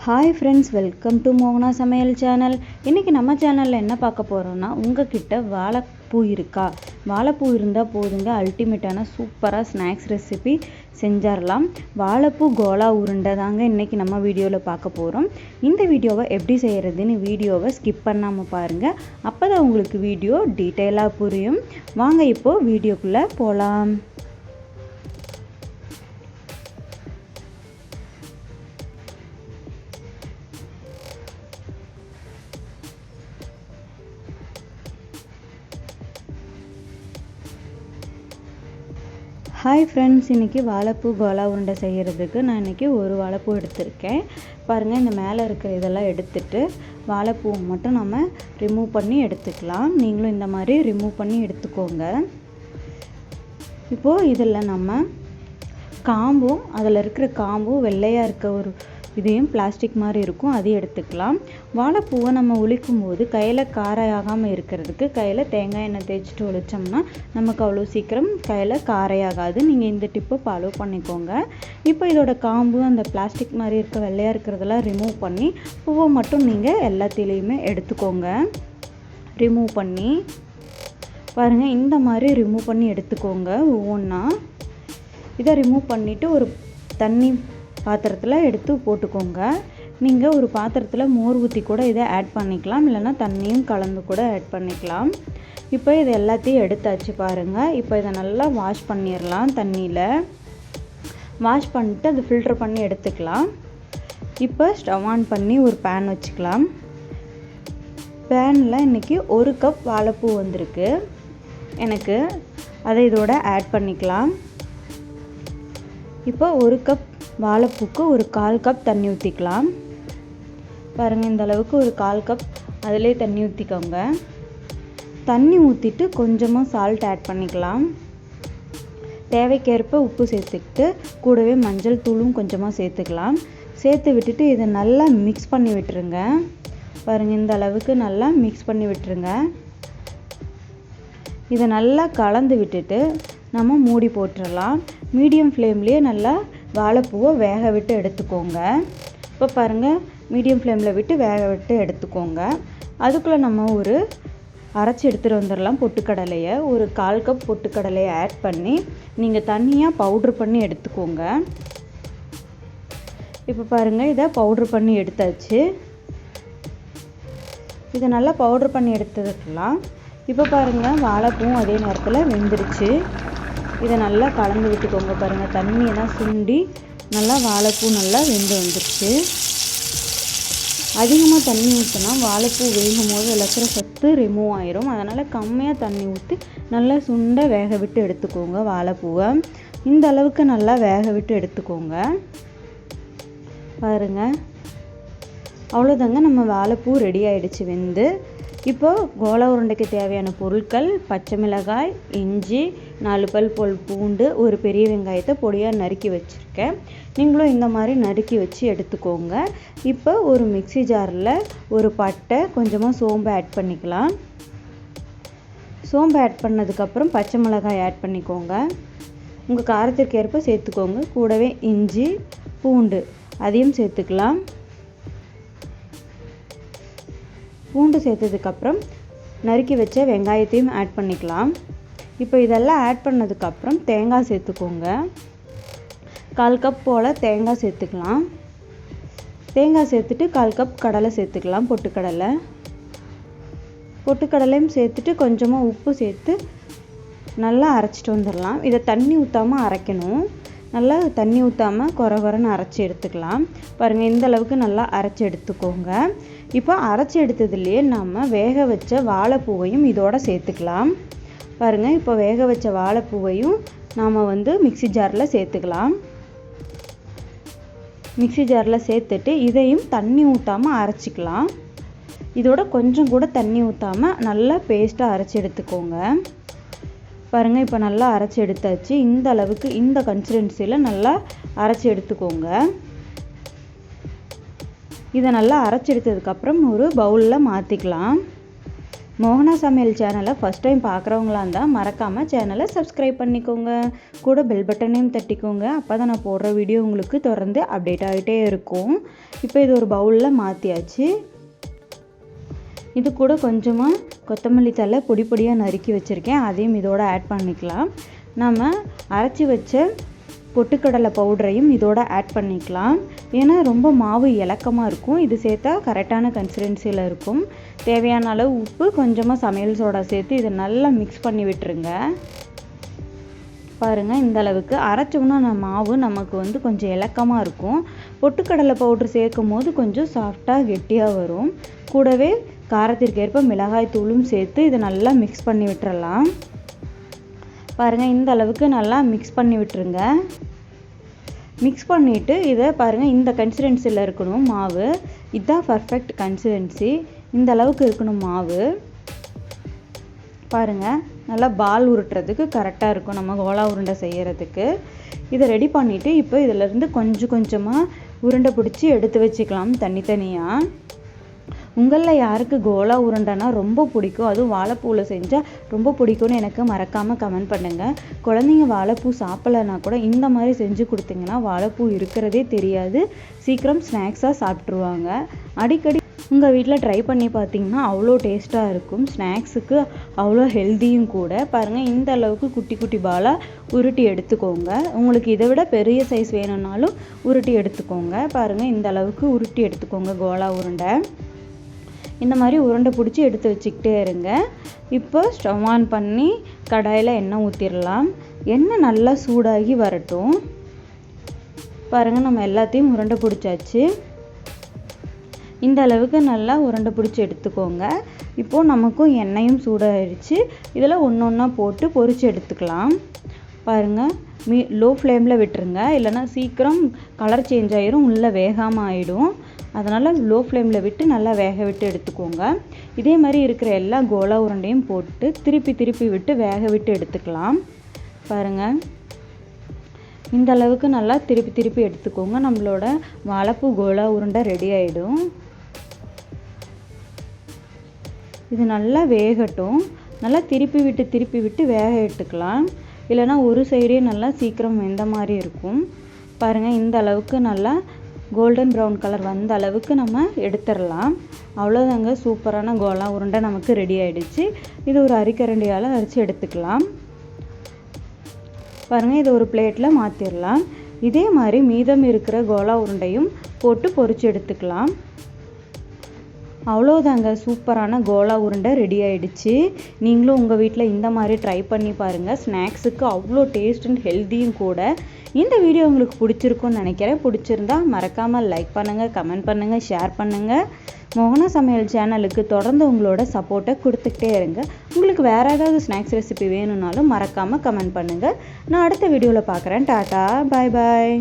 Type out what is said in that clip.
Hi friends welcome to மோகனா சமையல் channel இன்றைக்கி நம்ம சேனலில் என்ன பார்க்க போகிறோன்னா உங்ககிட்ட வாழைப்பூ இருக்கா? வாழைப்பூ இருந்தால் போதுங்க அல்டிமேட்டான சூப்பராக ஸ்நாக்ஸ் ரெசிபி செஞ்சிடலாம் வாழைப்பூ கோலா உருண்டை தாங்க இன்றைக்கி நம்ம வீடியோவில் பார்க்க போகிறோம் இந்த வீடியோவை எப்படி செய்கிறதுன்னு வீடியோவை ஸ்கிப் பண்ணாமல் பாருங்கள் அப்போ தான் உங்களுக்கு வீடியோ டீட்டெயிலாக புரியும். வாங்க இப்போது வீடியோக்குள்ளே போகலாம் ஹாய் ஃப்ரெண்ட்ஸ் இன்றைக்கி வாழைப்பூ கோலா உருண்டை செய்கிறதுக்கு நான் இன்றைக்கி ஒரு வாழைப்பூ எடுத்திருக்கேன். பாருங்கள் இந்த மேலே இருக்கிற இதெல்லாம் எடுத்துட்டு வாழைப்பூவை மட்டும் நம்ம ரிமூவ் பண்ணி எடுத்துக்கலாம். நீங்களும் இந்த மாதிரி ரிமூவ் பண்ணி எடுத்துக்கோங்க. இப்போது இதில் நம்ம காம்பும் அதில் இருக்கிற காம்பும் வெள்ளையாக இருக்க ஒரு இதையும் பிளாஸ்டிக் மாதிரி இருக்கும் அதையும் எடுத்துக்கலாம். வாழைப்பூவை நம்ம ஒழிக்கும் போது கையில் காரையாகாமல் இருக்கிறதுக்கு கையில் தேங்காய் எண்ணெய் தேய்ச்சிட்டு ஒழிச்சோம்னா நமக்கு அவ்வளோ சீக்கிரம் கையில் காரையாகாது. நீங்கள் இந்த டிப்பை ஃபாலோ பண்ணிக்கோங்க. இப்போ இதோட காம்பு அந்த பிளாஸ்டிக் மாதிரி இருக்க வெள்ளையாக இருக்கிறதெல்லாம் ரிமூவ் பண்ணி பூவை மட்டும் நீங்கள் எல்லாத்திலையுமே எடுத்துக்கோங்க. ரிமூவ் பண்ணி பாருங்கள் இந்த மாதிரி ரிமூவ் பண்ணி எடுத்துக்கோங்க ஒவ்வொன்றா இதை ரிமூவ் பண்ணிவிட்டு ஒரு தண்ணி பாத்திரத்தில் எடுத்து போட்டுக்கோங்க. நீங்கள் ஒரு பாத்திரத்தில் மோர் ஊற்றி கூட இதை ஆட் பண்ணிக்கலாம். இல்லைன்னா தண்ணியும் கலந்து கூட ஆட் பண்ணிக்கலாம். இப்போ இது எல்லாத்தையும் எடுத்தாச்சு பாருங்கள் இப்போ இதை நல்லா வாஷ் பண்ணிடலாம் தண்ணியில். வாஷ் பண்ணிட்டு அதை ஃபில்டர் பண்ணி எடுத்துக்கலாம். இப்போ ஸ்டவ் ஆன் பண்ணி ஒரு பேன் வச்சுக்கலாம். பேனில் இன்றைக்கி ஒரு கப் வாழைப்பூ வந்திருக்கு. எனக்கு அதை இதோட ஆட் பண்ணிக்கலாம். இப்போ ஒரு கப் வாழைப்பூக்கு ஒரு கால் கப் தண்ணி ஊற்றிக்கலாம் பாருங்கள் இந்த அளவுக்கு ஒரு கால் கப் அதிலே தண்ணி ஊற்றிக்கோங்க தண்ணி ஊற்றிட்டு கொஞ்சமாக சால்ட் ஆட் பண்ணிக்கலாம். தேவைக்கேற்ப உப்பு சேர்த்துக்கிட்டு கூடவே மஞ்சள் தூளும் கொஞ்சமாக சேர்த்துக்கலாம். சேர்த்து விட்டுட்டு இதை நல்லா மிக்ஸ் பண்ணி விட்டுருங்க. பாருங்கள் இந்த அளவுக்கு நல்லா மிக்ஸ் பண்ணி விட்டுருங்க. இதை நல்லா கலந்து விட்டுட்டு நம்ம மூடி போட்டுடலாம் மீடியம் ஃப்ளேம்லேயே நல்லா வாழைப்பூவை வேக விட்டு எடுத்துக்கோங்க. இப்போ பாருங்கள் மீடியம் ஃப்ளேமில் விட்டு வேக விட்டு எடுத்துக்கோங்க. அதுக்குள்ளே நம்ம ஒரு அரைச்சி எடுத்துகிட்டு வந்துடலாம் பொட்டுக்கடலையை. ஒரு கால் கப் பொட்டுக்கடலையை ஆட் பண்ணி நீங்கள் தனியாக பவுட்ரு பண்ணி எடுத்துக்கோங்க. இப்போ பாருங்கள் இதை பவுட்ரு பண்ணி எடுத்தாச்சு. இதை நல்லா பவுட்ரு பண்ணி எடுத்துக்கலாம். இப்போ பாருங்கள் வாழைப்பூவும் அதே நேரத்தில் வெந்துருச்சு. இதை நல்லா கலந்து விட்டுக்கோங்க பாருங்கள் தண்ணியெல்லாம் சுண்டி நல்லா வாழைப்பூ நல்லா வெந்து வந்துடுச்சு அதிகமாக தண்ணி ஊற்றினா வாழைப்பூ வேகும் போது இருக்கிற சத்து ரிமூவ் ஆயிரும். அதனால் கம்மியாக தண்ணி ஊற்றி நல்லா சுண்ட வேக விட்டு எடுத்துக்கோங்க வாழைப்பூவை. இந்த அளவுக்கு நல்லா வேக விட்டு எடுத்துக்கோங்க. பாருங்கள் அவ்வளோதாங்க நம்ம வாழைப்பூ ரெடி ஆகிடுச்சு வெந்து. இப்போ கோல உருண்டைக்கு தேவையான பொருட்கள் பச்சை மிளகாய் இஞ்சி நாலு பல் போல் பூண்டு ஒரு பெரிய வெங்காயத்தை பொடியாக நறுக்கி வச்சுருக்கேன். நீங்களும் இந்த மாதிரி நறுக்கி வச்சு எடுத்துக்கோங்க. இப்போ ஒரு மிக்சி ஜாரில் ஒரு பட்டை கொஞ்சமாக சோம்பு ஆட் பண்ணிக்கலாம். சோம்பு ஆட் பண்ணதுக்கப்புறம் பச்சை மிளகாய் ஆட் பண்ணிக்கோங்க. உங்கள் காரத்திற்கு ஏற்ப சேர்த்துக்கோங்க. கூடவே இஞ்சி பூண்டு அதையும் சேர்த்துக்கலாம். பூண்டு சேர்த்ததுக்கப்புறம் நறுக்கி வச்ச வெங்காயத்தையும் ஆட் பண்ணிக்கலாம். இப்போ இதெல்லாம் ஆட் பண்ணதுக்கப்புறம் தேங்காய் சேர்த்துக்கோங்க. கால் கப் போல் தேங்காய் சேர்த்துக்கலாம். தேங்காய் சேர்த்துட்டு கால் கப் கடலை சேர்த்துக்கலாம் பொட்டுக்கடலை. பொட்டுக்கடலையும் சேர்த்துட்டு கொஞ்சமாக உப்பு சேர்த்து நல்லா அரைச்சிட்டு வந்துடலாம். இதை தண்ணி ஊற்றாமல் அரைக்கணும். நல்லா தண்ணி ஊற்றாமல் குறை குறைன்னு அரைச்சி எடுத்துக்கலாம். பாருங்கள் இந்த அளவுக்கு நல்லா அரைச்சி எடுத்துக்கோங்க. இப்போ அரைச்சி எடுத்ததுலேயே நம்ம வேக வச்ச வாழைப்பூவையும் இதோட சேர்த்துக்கலாம். பாருங்கள் இப்போ வேக வச்ச வாழைப்பூவையும் நாம் வந்து மிக்சி ஜாரில் சேர்த்துக்கலாம். மிக்சி ஜாரில் சேர்த்துட்டு இதையும் தண்ணி ஊற்றாமல் அரைச்சிக்கலாம். இதோட கொஞ்சம் கூட தண்ணி ஊற்றாமல் நல்லா பேஸ்ட்டாக அரைச்சி எடுத்துக்கோங்க. பாருங்கள் இப்போ நல்லா அரைச்சி எடுத்தாச்சு. இந்த அளவுக்கு இந்த கன்சிஸ்டன்சியில் நல்லா அரைச்சி எடுத்துக்கோங்க. இதை நல்லா அரைச்சி எடுத்ததுக்கப்புறம் ஒரு பவுலில் மாற்றிக்கலாம் மோகனா சமையல் சேனலை ஃபஸ்ட் டைம் பார்க்குறவங்களா இருந்தால் மறக்காமல் சேனலை சப்ஸ்கிரைப் பண்ணிக்கோங்க. கூட பெல் பட்டனையும் தட்டிக்கோங்க. அப்போ தான் நான் போடுற வீடியோ உங்களுக்கு தொடர்ந்து அப்டேட் ஆகிட்டே இருக்கும். இப்போ இது ஒரு பவுலில் மாற்றியாச்சு இது கூட கொஞ்சமாக கொத்தமல்லி தழை பொடி பொடியாக நறுக்கி வச்சுருக்கேன். அதையும் இதோட ஆட் பண்ணிக்கலாம். நம்ம அரைச்சி வச்ச பொட்டுக்கடலை பவுடரையும் இதோட ஆட் பண்ணிக்கலாம். ஏன்னா ரொம்ப மாவு இலக்கமாக இருக்கும். இது சேர்த்தா கரெக்டான கன்சிஸ்டன்சியில் இருக்கும். தேவையான அளவு உப்பு கொஞ்சமாக சமையல் சோடா சேர்த்து இதை நல்லா மிக்ஸ் பண்ணி விட்டுருங்க. பாருங்கள் இந்த அளவுக்கு அரைச்சோம்னா நம்ம மாவு நமக்கு வந்து கொஞ்சம் இலக்கமாக இருக்கும். பொட்டுக்கடலை பவுட்ரு சேர்க்கும் போது கொஞ்சம் சாஃப்டாக கெட்டியாக வரும். கூடவே காரத்திற்கேற்ப மிளகாய் தூளும் சேர்த்து இதை நல்லா மிக்ஸ் பண்ணி விட்டுறலாம். பாருங்கள் இந்த அளவுக்கு நல்லா மிக்ஸ் பண்ணி விட்டுருங்க. மிக்ஸ் பண்ணிவிட்டு இதை பாருங்கள் இந்த கன்சிஸ்டன்சியில் இருக்கணும் மாவு. இதுதான் பர்ஃபெக்ட் கன்சிஸ்டன்சி இந்த அளவுக்கு இருக்கணும் மாவு. பாருங்கள் நல்லா பால் உருட்டுறதுக்கு கரெக்டாக இருக்கும் நம்ம கோலா உருண்டை செய்கிறதுக்கு இதை ரெடி பண்ணிவிட்டு இப்போ இதிலேருந்து கொஞ்சம் கொஞ்சமாக உருண்டை பிடிச்சி எடுத்து வச்சுக்கலாம் தனித்தனியாக உங்களில் யாருக்கு கோலா உருண்டைனா ரொம்ப பிடிக்கும். அதுவும் வாழைப்பூவில் செஞ்சால் ரொம்ப பிடிக்கும்னு எனக்கு மறக்காமல் கமெண்ட் பண்ணுங்கள் குழந்தைங்க வாழைப்பூ சாப்பிட்லனா கூட இந்த மாதிரி செஞ்சு கொடுத்தீங்கன்னா வாழைப்பூ இருக்கிறதே தெரியாது. சீக்கிரம் ஸ்நாக்ஸாக சாப்பிட்ருவாங்க அடிக்கடி உங்கள் வீட்டில் ட்ரை பண்ணி பார்த்தீங்கன்னா அவ்வளோ டேஸ்ட்டாக இருக்கும். ஸ்நாக்ஸுக்கு அவ்வளோ ஹெல்த்தியும் கூட. பாருங்கள் இந்த அளவுக்கு குட்டி குட்டி பாலாக உருட்டி எடுத்துக்கோங்க. உங்களுக்கு இதை விட பெரிய சைஸ் வேணும்னாலும் உருட்டி எடுத்துக்கோங்க. பாருங்கள் இந்த அளவுக்கு உருட்டி எடுத்துக்கோங்க கோலா உருண்டை. இந்த மாதிரி உருண்டை பிடிச்சி எடுத்து வச்சுக்கிட்டே இருங்க. இப்போ ஸ்டவ் ஆன் பண்ணி கடாயில் எண்ணெய் ஊற்றிடலாம் எண்ணெய் நல்லா சூடாகி வரட்டும். பாருங்கள் நம்ம எல்லாத்தையும் உருண்டை பிடிச்சாச்சு. இந்த அளவுக்கு நல்லா உருண்டை பிடிச்சி எடுத்துக்கோங்க. இப்போது நமக்கும் எண்ணெயும் சூடாகிடுச்சு இதில் ஒன்று ஒன்றா போட்டு பொரித்து எடுத்துக்கலாம். பாருங்கள் மீ லோ ஃப்ளேமில் விட்டுருங்க. இல்லைன்னா சீக்கிரம் கலர் சேஞ்ச் ஆகிரும் உள்ளே வேகாமல் ஆகிடும் அதனால் லோ ஃப்ளேமில் விட்டு நல்லா வேக விட்டு எடுத்துக்கோங்க. இதே மாதிரி இருக்கிற எல்லா கோலா உருண்டையும் போட்டு திருப்பி திருப்பி விட்டு வேக விட்டு எடுத்துக்கலாம். பாருங்கள் இந்த அளவுக்கு நல்லா திருப்பி திருப்பி எடுத்துக்கோங்க. நம்மளோட வாழைப்பூ கோலா உருண்டை ரெடி ஆகிடும் இது நல்லா வேகட்டும். நல்லா திருப்பி விட்டு திருப்பி விட்டு வேக எடுத்துக்கலாம். இல்லைனா ஒரு சைடே நல்லா சீக்கிரம் வெந்த மாதிரி இருக்கும். பாருங்கள் இந்த அளவுக்கு நல்லா கோல்டன் ப்ரௌன் கலர் வந்த அளவுக்கு நம்ம எடுத்துடலாம். அவ்வளோதாங்க சூப்பரான கோலா உருண்டை நமக்கு ரெடி ஆகிடுச்சு இது ஒரு அரிக்கரண்டியால் அரிச்சு எடுத்துக்கலாம். பாருங்கள் இதை ஒரு பிளேட்டில் மாற்றிடலாம் இதே மாதிரி மீதம் இருக்கிற கோலா உருண்டையும் போட்டு பொறிச்சு எடுத்துக்கலாம். அவ்வளோதாங்க சூப்பரான கோலா உருண்டை ரெடி ஆகிடுச்சு நீங்களும் உங்கள் வீட்டில் இந்த மாதிரி ட்ரை பண்ணி பாருங்கள் ஸ்நாக்ஸுக்கு அவ்வளோ டேஸ்ட் அண்ட் ஹெல்த்தியும் கூட. இந்த வீடியோ உங்களுக்கு பிடிச்சிருக்குன்னு நினைக்கிறேன். பிடிச்சிருந்தா மறக்காமல் லைக் பண்ணுங்கள் கமெண்ட் பண்ணுங்கள் ஷேர் பண்ணுங்கள் மோகனா சமையல் சேனலுக்கு தொடர்ந்து உங்களோட சப்போர்ட்டை கொடுத்துக்கிட்டே இருங்க. உங்களுக்கு வேறு ஏதாவது ஸ்நாக்ஸ் ரெசிபி வேணும்னாலும் மறக்காமல் கமெண்ட் பண்ணுங்கள் நான் அடுத்த வீடியோவில் பார்க்குறேன். டாட்டா பாய் பாய்